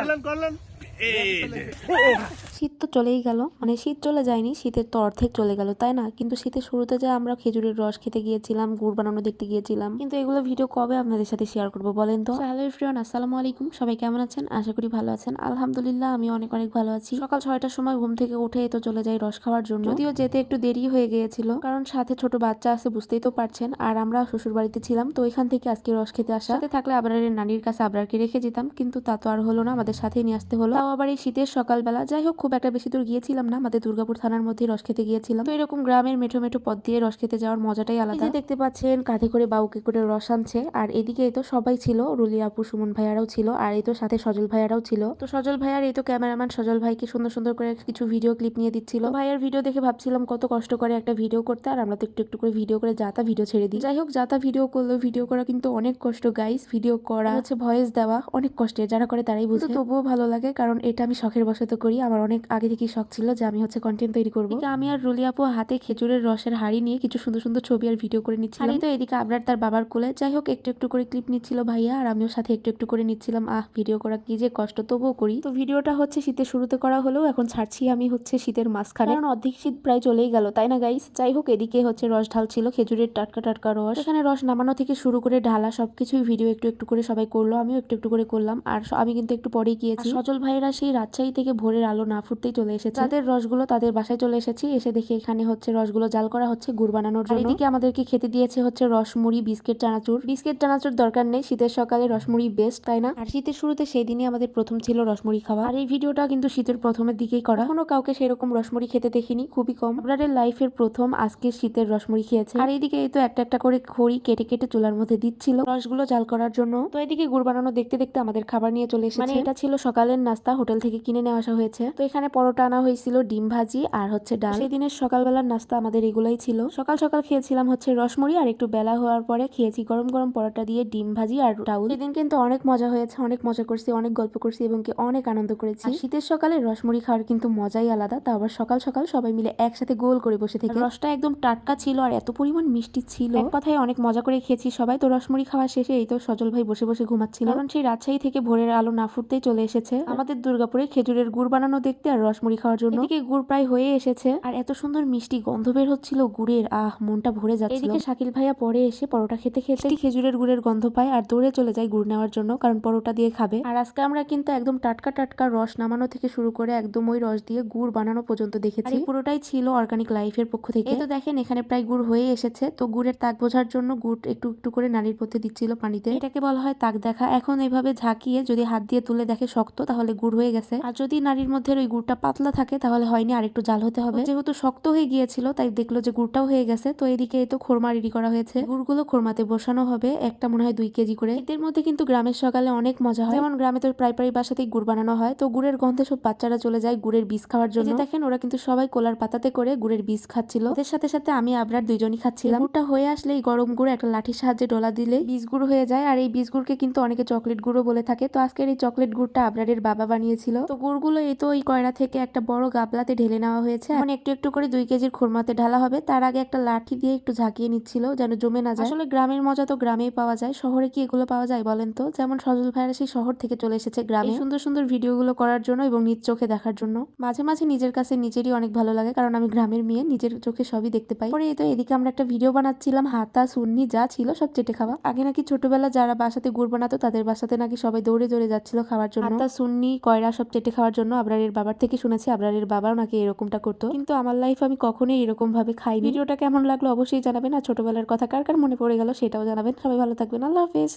করলেন করলেন। এই শীত তো চলেই গেল। মানে শীত চলে যায়নি, শীতের তো অর্ধেক চলে গেল, তাই না? কিন্তু শীতের শুরুতে যে আমরা খেজুরের রস খেতে গিয়েছিলাম, গুড় বানানো দেখতে গিয়েছিলাম, কিন্তু এগুলো ভিডিও কবে আপনাদের সাথে শেয়ার করব বলেন তো? হ্যালো এভরিওয়ান আসসালামু আলাইকুম। সবাই কেমন আছেন? আশা করি ভালো আছেন। আলহামদুলিল্লাহ, আমি অনেক অনেক ভালো আছি। সকাল ছয়টার সময় ঘুম থেকে উঠে তো চলে যাই রস খাওয়ার জন্য। যদিও যেতে একটু দেরি হয়ে গিয়েছিল, কারণ সাথে ছোট বাচ্চা আছে, বুঝতেই তো পারছেন। আর আমরা শ্বশুর বাড়িতে ছিলাম, তো এখান থেকে আজকে রস খেতে আসা। সাথে থাকলে আবরারের নানির কাছে আবরারকে রেখে যেতাম, কিন্তু তা তো আর হলো না, আমাদের সাথেই নিয়ে আসতে হলো। তাও আবার এই শীতের সকালবেলা, যাই হোক, খুব একটা বেশি দূর গিয়েছিলাম না। আমাদের দুর্গাপুর থানার মধ্যেই রস খেতে গিয়েছিলাম। তো এরকম গ্রামের মেঠো মেঠো পথ দিয়ে রস খেতে যাওয়ার মজাটাই আলাদা। দেখতে পাচ্ছেন কাঁধে করে বাউকে করে রস আনছে। আর এদিকে এই তো সবাই ছিল রুলি আপু সুমন ভাইয়ারাও ছিল আর এই তো সাথে সজল ভাইয়ারাও ছিল। তো সজল ভাইয়ার এই তো ক্যামেরাম্যান সজল ভাইকে সুন্দর সুন্দর করে কিছু ভিডিও ক্লিপ নিয়ে দিচ্ছিল। ভাইয়ার ভিডিও দেখে ভাবছিলাম কত কষ্ট করে একটা ভিডিও করতে আর আমরা তো একটু একটু করে ভিডিও করে যাতা ভিডিও ছেড়ে দিই। যাই হোক যাতা ভিডিও করলেও ভিডিও করা কিন্তু অনেক কষ্ট গাইস ভিডিও করা হচ্ছে ভয়েস দেওয়া অনেক কষ্টের যারা করে তারাই বুঝে। তবুও ভালো লাগে কারণ এটা আমি শখের বশত করি। আমার অনেক আগে থেকেই শখ ছিল যে আমি হচ্ছে কন্টেন্ট তৈরি করব। আমি আর রুলি আপু হাতে খেজুরের রসের হাড়ি নিয়ে কিছু সুন্দর সুন্দর ছবি আর ভিডিও করে এই তো এদিকে আবরার তার বাবার কোলে। যাই হোক একটু একটু করে ক্লিপ নিচ্ছিল ভাইয়া আর আমিও সাথে একটু একটু করে নিচ্ছিলাম। আহ ভিডিও করা কি যে কষ্ট তবুও করি। তো ভিডিওটা হচ্ছে শীতের শুরুতে করা হলেও এখন ছাড়ছি আমি হচ্ছে শীতের মাঝখানে। কারণ অর্ধেক শীত প্রায় চলেই গেল তাই না গাইস যাই হোক এদিকে হচ্ছে রস ঢালছিল খেজুরের টাটকা টাটকা রস। এখানে রস নামানো থেকে শুরু করে ঢালা সবকিছুই ভিডিও একটু একটু করে সবাই করল আমিও একটু একটু করে করলাম। আর আমি কিন্তু একটু পরেই গিয়েছি। সজল ভাইয়েরা সেই রাজশাহী থেকে ভোরের আলো না ফুটতেই চলে এসেছে। তাদের রসগুলো তাদের বাসায় চলে এসেছি। এসে দেখি এখানে হচ্ছে রসগুলো জাল করা হচ্ছে গুড় বানানোর জন্য। এদিকে আমাদেরকে খেতে দিয়েছে হচ্ছে রসমুড়ি বিস্কিট চানাচুর। বিস্কিট চানাচুর দরকার নেই। শীতের সকালে রসমুড়ি বেস্ট তাই না? আর শীতের শুরুতে সেই দিনই আমাদের প্রথম ছিল রসমুড়ি খাওয়া। আর এই ভিডিওটা কিন্তু শীতের প্রথমের দিকেই করা। কোনো কাউকে সেরকম রসমুড়ি খেতে দেখিনি। খুবই কম। আপনাদের লাইফের প্রথম আজকে শীতের রসমুড়ি খেয়েছে। আর এইদিকে এই তো একটা একটা করে খড়ি কেটে কেটে চুলার মধ্যে দিচ্ছিল। রসগুলো জাল করার জন্য। তো এদিকে গুড় বানানো দেখতে দেখতে আমাদের খাবার নিয়ে চলে এসেছে। মানে এটা ছিল সকালের নাস্তা হোটেল থেকে কিনে নেওয়া আসা হয়েছে। তো এখানে পরোটা আনা হয়েছিল, ডিম ভাজি আর হচ্ছে ডাল। সেই দিনের সকালবেলার নাস্তা আমাদের এগুলাই ছিল। সকাল সকাল খেয়েছিলাম হচ্ছে রসমুড়ি আর একটু বেলা হওয়ার পরে খেয়েছি গরম গরম পরোটা দিয়ে ডিম ভাজি আর ডাউল। সেদিন কিন্তু অনেক মজা হয়েছে, অনেক মজা করছি, অনেক গল্প করছি এবং কি অনেক আনন্দ করেছি। শীতের সকালে রসমুড়ি খাওয়ার কিন্তু মজাই আলাদা তা আবার সকাল সকাল সবাই মিলে একসাথে গোল করে বসে থেকে। রসটা একদম টাটকা ছিল আর এত পরিমাণ মিষ্টি ছিল। এক কথায় অনেক মজা করে খেয়েছি সবাই, তো রসমুড়ি খাওয়া শেষে এই তো সজল ভাই বসে বসে ঘুমাচ্ছিল। কারণ সেই রাজশাহী থেকে ভোরের আলো না ফুটতেই চলে এসেছে। আমাদের দুর্গাপুরে খেজুরের গুড় বানানো দেখতে আর রসমুড়ি খাওয়ার জন্য? এদিকে গুড় প্রায় হয়ে এসেছে। আর এত সুন্দর মিষ্টি গন্ধ বের হচ্ছিল গুড়ের। আহ মনটা ভরে যাচ্ছে এদিকে শাকিল ভাইয়া পরে এসে পরোটা খেতে খেতে খেজুরের গুড়ের গন্ধ পায় আর দৌড়ে চলে যায় গুড় নেওয়ার জন্য কারণ পরোটা দিয়ে খাবে। আর আজকে আমরা কিন্তু একদম টাটকা টাটকা রস নামানো থেকে শুরু করে একদম ওই রস দিয়ে গুড় বানানো পর্যন্ত দেখেছি। পুরোটাই ছিল অর্গানিক লাইফের পক্ষ থেকে। এই তো দেখেন এখানে প্রায় গুড় হয়ে এসেছে। তো গুড়ের তাক বোঝার জন্য গুড় একটু একটু করে নারীর পথে দিচ্ছিল পানিতে। এটাকে বলা হয় তাক দেখা। এখন এইভাবে ঝাঁকিয়ে যদি হাত দিয়ে তুলে দেখে শক্ত তাহলে গুড় হয়ে গেছে। আর যদি নারীর মধ্যে ওই গুড়টা পাতলা থাকে তাহলে হয়নি আর একটু জাল হতে হবে। যেহেতু শক্ত হয়ে গিয়েছিল তাই দেখল যে গুড়টাও হয়ে গেছে। তো এদিকে এই তো খোরমা রেডি করা হয়েছে। গুড়গুলো খোরমাতে বসানো হবে একটা মনে হয় দুই কেজি করে। এদের মধ্যে কিন্তু গ্রামের সকালে অনেক মজা হয়। যেমন গ্রামে তো প্রায় প্রায় বাসাতেই গুড় বানানো হয়। তো গুড়ের গন্ধে সব বাচ্চারা চলে যায় গুড়ের বীজ খাওয়ার জন্য। দেখেন ওরা কিন্তু সবাই কোলার পাতাতে করে গুড়ের বীজ খাচ্ছিল। ওদের সাথে সাথে আমি আবরার দুইজনই খাচ্ছিলাম। গুড়টা হয়ে আসলে এই গরম গুড় একটা লাঠির সাহায্যে ডলা দিলে বীজ গুড় হয়ে যায়। আর এই বীজ গুড়কে কিন্তু অনেকে চকলেট গুঁড়ো বলে থাকে। তো আজকের এই চকলেট গুড়টা আবরারের বাবা বানিয়েছিল। তো গুড়গুলো এই তো ওই কয়রা থেকে একটা বড় গাবলাতে ঢেলে নেওয়া হয়েছে। এখন একটু একটু করে দুই কেজির খোরমাতে ঢালা হবে। তার আগে একটা লাঠি দিয়ে একটু ঝাঁকিয়ে নিচ্ছিল যেন জমে না যায়। আসলে গ্রামের মজা তো গ্রামেই পাওয়া যায়। শহরে কি এগুলো পাওয়া যায় বলেন তো? যেমন সজল ভাইরা সেই শহর থেকে চলে এসেছে গ্রামে। সুন্দর সুন্দর ভিডিওগুলো করার জন্য এবং নিজ চোখে দেখার জন্য। মাঝে মাঝে নিজের কাছে নিজেরই অনেক ভালো লাগে কারণ আমি গ্রামের মেয়ে, নিজের চোখে সবই দেখতে পাই। পরে তো এদিকে আমরা একটা ভিডিও বানাচ্ছিলাম, হাতা, সুন্নি, যা ছিল সব চেটে খাওয়া। আগে নাকি ছোটবেলা যারা বাসাতে গুড় বানাতো তাদের বাসাতে নাকি সবাই দৌড়ে দৌড়ে যাচ্ছিল খাওয়ার জন্য। হাতা, সুন্নি, কয়রা সব চেটে খাওয়ার জন্য আবরারের বাবার থেকে শুনেছি আবরারের বাবাও নাকি এরকমটা করতো। কিন্তু আমার লাইফ আমি কখনোই এরকম ভাবে খাই ভিডিওটা কেমন লাগল অবশ্যই জানাবেন। আর ছোটবেলার কথা কার কার মনে পড়ে গেল সেটাও জানাবেন। সবাই ভালো থাকবেন। আল্লাহ হাফেজ।